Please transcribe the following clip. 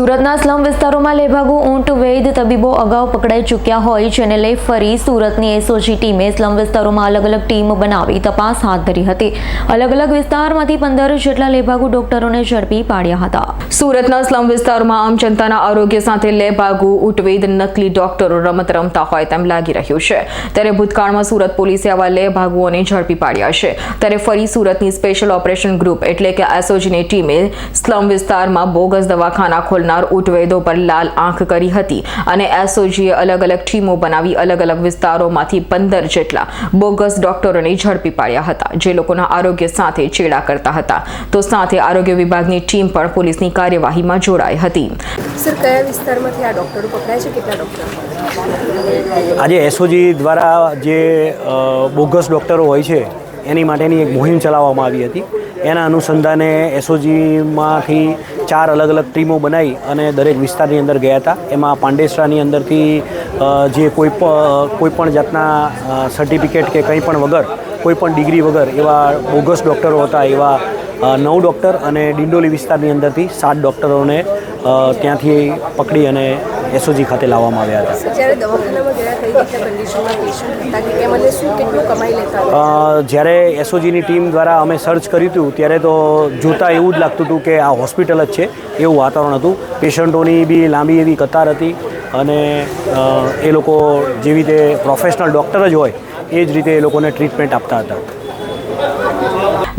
સુરતના સ્લમ વિસ્તારોમાં લેભાગુ ઊંટ વૈદ તબીબો અગાઉ પકડાઈ ચૂક્યા હોય જેને લઈ ફરી સુરતની એસઓજી ટીમે સ્લમ વિસ્તારોમાં અલગ અલગ ટીમ બનાવી તપાસ હાથ ધરી હતી. અલગ અલગ વિસ્તારમાંથી પંદર જેટલા લેભાગુ ડોક્ટરોને ઝડપી પાડ્યા હતા. સુરતના સ્લમ વિસ્તારમાં આમ જનતાના આરોગ્ય સાથે લેભાગુ ઉટવેદ નકલી ડોક્ટરો રમત રમતા હોય તેમ લાગી રહ્યું છે. ત્યારે ભૂતકાળમાં સુરત પોલીસે આવા લેભાગુઓને ઝડપી પાડ્યા છે. ત્યારે ફરી સુરતની સ્પેશિયલ ઓપરેશન ગ્રુપ એટલે કે એસઓજીની ટીમે સ્લમ વિસ્તારમાં બોગસ દવાખાના ખોલનાર ઉટવેદો પર લાલ આંખ કરી હતી અને એસઓજીએ અલગ અલગ ટીમો બનાવી અલગ અલગ વિસ્તારોમાંથી પંદર જેટલા બોગસ ડોક્ટરોને ઝડપી પાડ્યા હતા જે લોકોના આરોગ્ય સાથે ચેડા કરતા હતા. તો સાથે આરોગ્ય વિભાગની ટીમ પણ પોલીસની કાર્યવાહીમાં જોડાઈ હતી. સર કયા વિસ્તારમાંથી આ ડોક્ટરો પકડાય છે? કેટલા ડોક્ટર? આજે એસઓજી દ્વારા જે બોગસ ડૉક્ટરો હોય છે એની માટેની એક મુહિમ ચલાવવામાં આવી હતી. એના અનુસંધાને એસઓજીમાંથી ચાર અલગ અલગ ટીમો બનાવી અને દરેક વિસ્તારની અંદર ગયા હતા. એમાં પાંડેસરાની અંદરથી જે કોઈ કોઈ પણ જાતના સર્ટિફિકેટ કે કંઈ પણ વગર, કોઈ પણ ડિગ્રી વગર એવા બોગસ ડૉક્ટરો હતા, એવા નવ ડૉક્ટર અને ડિંડોલી વિસ્તારની અંદરથી સાત ડૉક્ટરોને ત્યાંથી પકડી અને એસઓજી ખાતે લાવવામાં આવ્યા હતા. જ્યારે એસઓજીની ટીમ દ્વારા અમે સર્ચ કર્યું હતું ત્યારે તો જોતાં એવું જ લાગતું હતું કે આ હોસ્પિટલ જ છે એવું વાતાવરણ હતું. પેશન્ટોની બી લાંબી એવી કતાર હતી અને એ લોકો જેવી રીતે પ્રોફેશનલ ડૉક્ટર જ હોય એ જ રીતે એ લોકોને ટ્રીટમેન્ટ આપતા હતા.